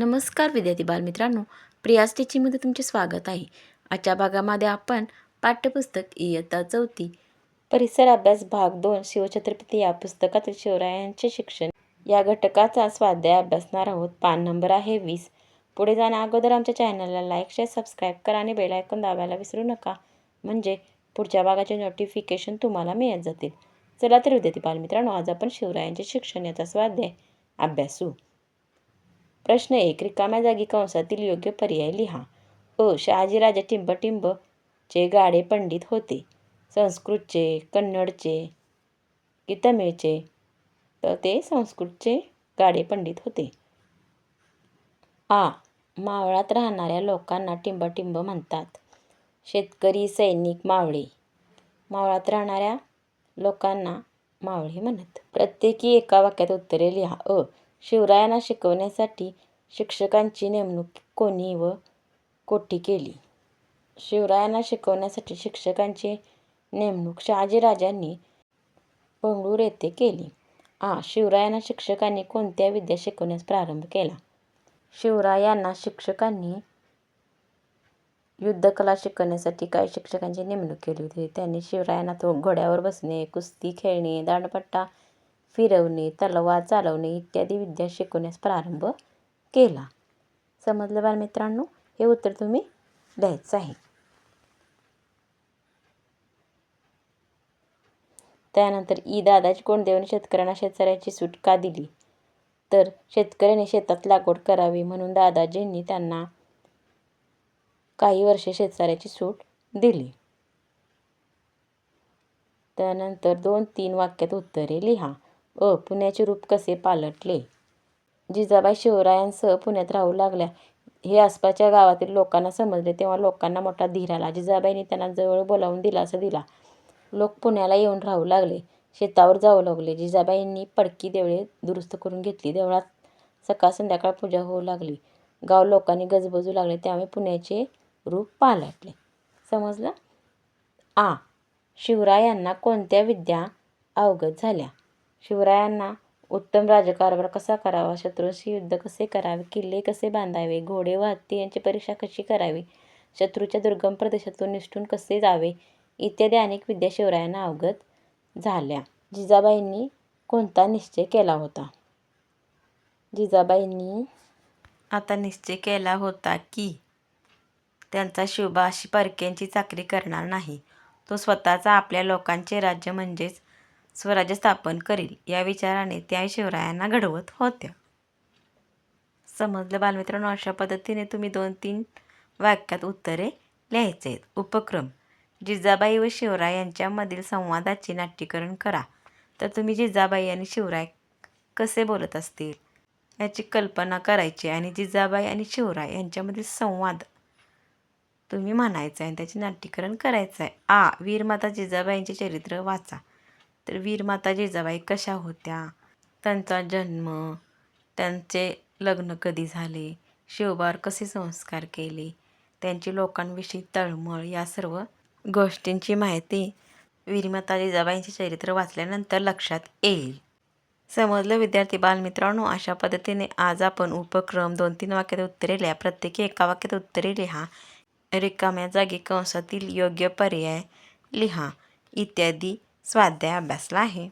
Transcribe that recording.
नमस्कार विद्यार्थी बालमित्रांनो प्रियास टीचिंगमध्ये तुमचे स्वागत आहे. आजच्या भागामध्ये आपण पाठ्यपुस्तक इयत्ता चौथी परिसर अभ्यास भाग दोन शिवछत्रपती या पुस्तकातील शिवरायांचे शिक्षण. या घटकाचा स्वाध्याय अभ्यासणार आहोत. पान नंबर आहे वीस. पुढे जाण्या अगोदर आमच्या चॅनलला लाईक शेअर सबस्क्राईब करा आणि बेल दाबायला विसरू नका. म्हणजे पुढच्या भागाचे नोटिफिकेशन तुम्हाला मिळत जातील. चला तर विद्यार्थी बालमित्रांनो आज आपण शिवरायांचे शिक्षण याचा स्वाध्याय अभ्यासू. प्रश्न एक रिकाम्या जागी कंसातील योग्य पर्याय लिहा. अ शहाजीराजे टिंबटिंब चे गाडे पंडित होते. संस्कृतचे कन्नडचे की तमिळचे तर ते संस्कृतचे गाडे पंडित होते. आ मावळात राहणाऱ्या लोकांना टिंबटिंब म्हणतात. शेतकरी सैनिक मावळे. मावळात राहणाऱ्या लोकांना मावळे म्हणत. प्रत्येकी एका वाक्यात उत्तरे लिहा. अ शिवरायांना शिकवण्यासाठी शिक्षकांची नेमणूक कोणी व कोठे केली? शिवरायांना शिकवण्यासाठी शिक्षकांची नेमणूक शहाजीराजांनी बंगळूर येथे केली. आ. शिवरायांना शिक्षकांनी कोणत्या विद्या शिकवण्यास प्रारंभ केला? शिवरायांना शिक्षकांनी युद्धकला शिकवण्यासाठी काही शिक्षकांची नेमणूक केली होती? त्यांनी शिवरायांना तो घोड्यावर बसणे कुस्ती खेळणे दांडपट्टा फिरवणे तलवार चालवणे इत्यादी विद्या शिकवण्यास प्रारंभ केला. समजलं बालमित्रांनो? हे उत्तर तुम्ही द्यायचं आहे. त्यानंतर ई दादाजी कोंडदेवाने शेतकऱ्यांना शेतकऱ्याची सूट का दिली? तर शेतकऱ्याने शेतात लागवड करावी म्हणून दादाजींनी त्यांना काही वर्षे शेतसाऱ्याची सूट दिली. त्यानंतर दोन तीन वाक्यात उत्तरे लिहा. व पुण्याचे रूप कसे पालटले? जिजाबाई शिवरायांसह पुण्यात राहू लागल्या. हे आसपासच्या गावातील लोकांना समजले तेव्हा लोकांना मोठा धीर आला. जिजाबाईंनी त्यांना जवळ बोलावून दिलासा दिला. लोक पुण्याला येऊन राहू लागले. शेतावर जाऊ लागले. जिजाबाईंनी पडकी देवळे दुरुस्त करून घेतली. देवळात सकाळ संध्याकाळ पूजा होऊ लागली. गाव लोकांनी गजबजू लागले. त्यामुळे पुण्याचे रूप पालटले. समजलं? आ. शिवरायांना कोणत्या विद्या अवगत झाल्या? शिवरायांना उत्तम राजकारभार कसा करावा? शत्रूंशी युद्ध कसे करावे? किल्ले कसे बांधावे? घोडे व हत्ती यांची परीक्षा कशी करावी? शत्रूच्या दुर्गम प्रदेशातून निष्ठून कसे जावे? इत्यादी अनेक विद्या शिवरायांना अवगत झाल्या. जिजाबाईंनी कोणता निश्चय केला होता? जिजाबाईंनी आता निश्चय केला होता की त्यांचा शिवबा अशी परक्यांची चाकरी करणार नाही. तो स्वतःचा आपल्या लोकांचे राज्य म्हणजेच स्वराज्य स्थापन करील. या विचाराने त्या शिवरायांना घडवत होत्या. समजलं बालमित्रांनो अशा पद्धतीने तुम्ही दोन तीन वाक्यात उत्तरे लिहायचे. आहेत उपक्रम. जिजाबाई व शिवराय यांच्यामधील संवादाचे नाट्यकरण करा. तर तुम्ही जिजाबाई आणि शिवराय कसे बोलत असतील? याची कल्पना करायची आणि जिजाबाई आणि शिवराय यांच्यामधील संवाद तुम्ही म्हणायचं आहे आणि त्याचे नाट्यकरण करायचं आहे आ. वीरमाता जिजाबाईंचे चरित्र वाचा. तर वीरमाता जिजाबाई कशा होत्या? त्यांचा जन्म त्यांचे लग्न कधी झाले? शिवबावर कसे संस्कार केले? त्यांची लोकांविषयी तळमळ या सर्व गोष्टींची माहिती वीरमाता जिजाबाईंचे चरित्र वाचल्यानंतर लक्षात येईल. समजलं विद्यार्थी बालमित्रांनो? अशा पद्धतीने आज आपण उपक्रम दोन तीन वाक्यात उत्तरे लिहा. प्रत्येकी एका वाक्यात उत्तरे लिहा. रिकाम्या जागी कंसातील योग्य पर्याय लिहा. इत्यादी स्वाध्याय अभ्यासला आहे.